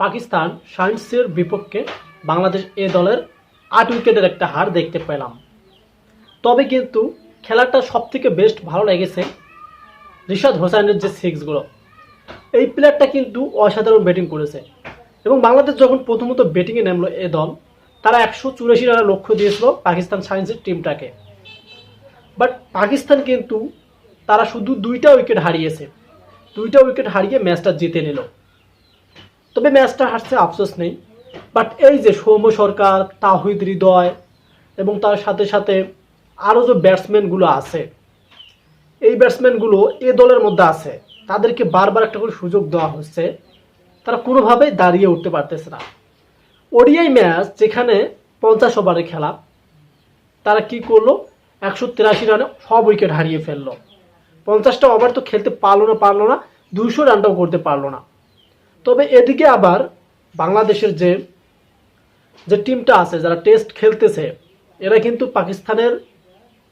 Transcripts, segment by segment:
পাকিস্তান সায়েন্সের বিপক্ষে বাংলাদেশ এ দলের আট উইকেটের একটা হার দেখতে পেলাম। তবে কিন্তু খেলাটা সব থেকে বেস্ট ভালো লেগেছে রিশাদ হোসাইনের যে সিক্সগুলো। এই প্লেয়ারটা কিন্তু অসাধারণ ব্যাটিং করেছে এবং বাংলাদেশ যখন প্রথমত ব্যাটিংয়ে নামলো এ দল, তারা একশো চুরাশি রানের লক্ষ্য দিয়েছিল পাকিস্তান সায়েন্সের টিমটাকে বাট পাকিস্তান কিন্তু তারা শুধু দুইটা উইকেট হারিয়েছে। দুইটা উইকেট হারিয়ে ম্যাচটা জিতে নিল। তবে ম্যাচটা হারছে আফসোস নেই। বাট এই যে সৌম্য সরকার, তাহিদ হৃদয় এবং তার সাথে সাথে আরও যে ব্যাটসম্যানগুলো আছে, এই ব্যাটসম্যানগুলো এ দলের মধ্যে আছে, তাদেরকে বারবার একটা করে সুযোগ দেওয়া হচ্ছে। তারা কোনোভাবেই দাঁড়িয়ে উঠতে পারতেছে না। ওডিআই ম্যাচ যেখানে পঞ্চাশ ওভারে খেলা, তারা কি করল? একশো তিরাশি রানে সব উইকেট হারিয়ে ফেলল। পঞ্চাশটা ওভার তো খেলতে পারল না পারল না দুশো রানটাও করতে পারল না। তবে এদিকে আবার বাংলাদেশের যে যে টিমটা আছে, যারা টেস্ট খেলতেছে, এরা কিন্তু পাকিস্তানের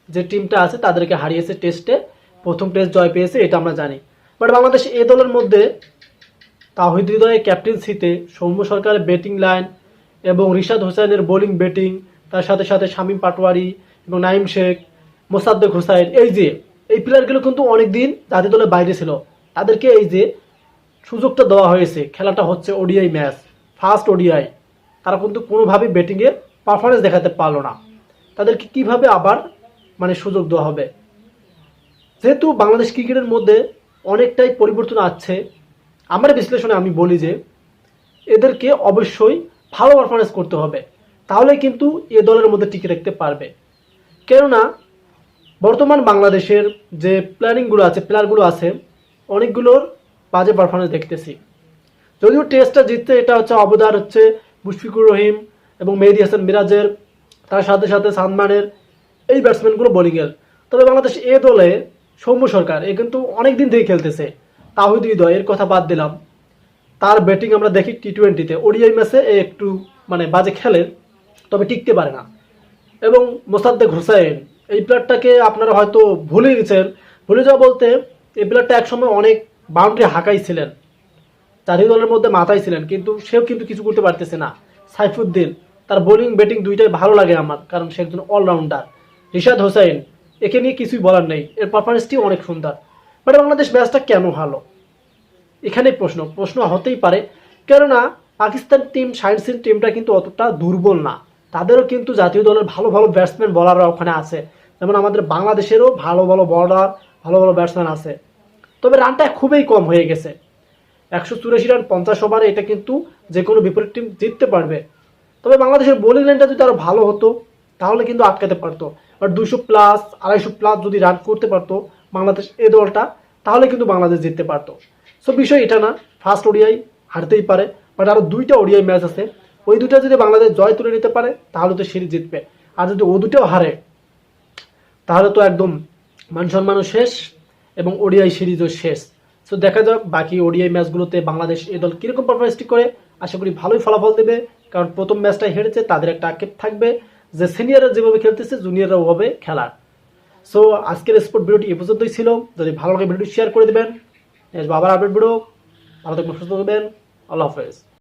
যে টিমটা আছে, তাদেরকে হারিয়েছে টেস্টে। প্রথম টেস্ট জয় পেয়েছে, এটা আমরা জানি। বাট বাংলাদেশ এ দলের মধ্যে তাহিদ হৃদয়ের ক্যাপ্টেন্সিতে সৌম্য সরকারের ব্যাটিং লাইন এবং রিশাদ হোসেনের বোলিং ব্যাটিং, তার সাথে সাথে শামীম পাটোয়ারি এবং নাইম শেখ, মোসাদ্দেক হোসাইন, এই যে, এই প্লেয়ারগুলো কিন্তু অনেকদিন জাতীয় দলের বাইরে ছিল। তাদেরকে এই যে সুযোগটা দেওয়া হয়েছে। খেলাটা হচ্ছে ওডিআই ম্যাচ ফার্স্ট ওডিআই। তারা কিন্তু কোনোভাবেই ব্যাটিংয়ে পারফরমেন্স দেখাতে পারল না। তাদেরকে কীভাবে আবার মানে সুযোগ দেওয়া হবে? যেহেতু বাংলাদেশ ক্রিকেটের মধ্যে অনেকটাই পরিবর্তন আছে আমার বিশ্লেষণে আমি বলি যে, এদেরকে অবশ্যই ভালো পারফরমেন্স করতে হবে। তাহলে কিন্তু এ দলের মধ্যে টিকে রাখতে পারবে। কেননা, বর্তমান বাংলাদেশের যে প্ল্যানিংগুলো আছে প্লেয়ারগুলো আছে, অনেকগুলোর বাজে পারফরমেন্স দেখতেছি। যদিও টেস্টটা জিততে এটা হচ্ছে অবদার হচ্ছে মুশফিকুর রহিম এবং মেহেদি হাসান মিরাজের, তার সাথে সাথে সানমানের এই ব্যাটসম্যানগুলো বোলিংয়ের তবে বাংলাদেশ এ দলে সৌম্য সরকার, এ কিন্তু অনেক দিন থেকে খেলতেছে। তাহিদ হৃদয় এর কথা বাদ দিলাম। তার ব্যাটিং আমরা দেখি টি টোয়েন্টিতে ওডিআই ম্যাচে এ একটু মানে বাজে খেলে, তবে টিকতে পারে না। এবং মোসাদ্দেক হোসাইন এই প্লেয়ারটাকে আপনারা হয়তো ভুলে গেছেন। ভুলে যাওয়া বলতে, এই প্লেয়ারটা একসময় অনেক বাউন্ডারি হাঁকাইছিলেন। জাতীয় দলের মধ্যে মাথায় ছিলেন কিন্তু সেও কিন্তু কিছু করতে পারতেছে না। সাইফুদ্দিন, তার বোলিং, ব্যাটিং দুইটাই ভালো লাগে আমার, কারণ সে একজন অলরাউন্ডার রিশাদ হোসাইন একে নিয়ে কিছুই বলার নেই, এর পারফরমেন্সটি অনেক সুন্দর। বাট বাংলাদেশ ম্যাচটা কেন ভালো? এখানেই প্রশ্ন প্রশ্ন হতেই পারে। কেননা, পাকিস্তান টিম সায়েন্সিন টিমটা কিন্তু অতটা দুর্বল না। তাদেরও কিন্তু জাতীয় দলের ভালো ভালো ব্যাটসম্যান বলাররা ওখানে আছে। যেমন আমাদের বাংলাদেশেরও ভালো ভালো বলার ভালো ভালো ব্যাটসম্যান আছে। তবে রানটা খুবই কম হয়ে গেছে। একশো চুরাশি রান, পঞ্চাশ ওভারে এটা কিন্তু যে কোনো বিপরীত টিম জিততে পারবে। তবে বাংলাদেশের বোলিং লাইনটা যদি আরও ভালো হতো, তাহলে কিন্তু আটকাতে পারতো। আর দুশো প্লাস, আড়াইশো প্লাস যদি রান করতে পারতো বাংলাদেশ এ দলটা, তাহলে কিন্তু বাংলাদেশ জিততে পারতো। সো বিষয় এটা না ফার্স্ট ওডিআই হারতেই পারে বাট আরও দুইটা ওডিআই ম্যাচ আছে। ওই দুইটা যদি বাংলাদেশ জয় তুলে নিতে পারে, তাহলে তো সিরিজ জিতবে। আর যদি ও দুটোও হারে, তাহলে তো একদম মান সম্মানও শেষ। এবং ওডিআই সিরিজও শেষ। সো দেখা যাক বাকি ওডিআই ম্যাচগুলোতে বাংলাদেশ এ দল কীরকম পারফরমেন্সটি করে। আশা করি ভালোই ফলাফল দেবে, কারণ প্রথম ম্যাচটাই হেরেছে, তাদের একটা আক্ষেপ থাকবে যে সিনিয়ররা যেভাবে খেলতেছে জুনিয়ররা ওভাবে খেলার। সো আজকের স্পোর্ট ভিডিওটি এ পর্যন্তই ছিল। যদি ভালো লাগে ভিডিওটি শেয়ার করে দেবেন। আবার আপডেট ভিডিও ভালো থাকবেন, সুস্থ থাকবেন। আল্লাহ হাফেজ।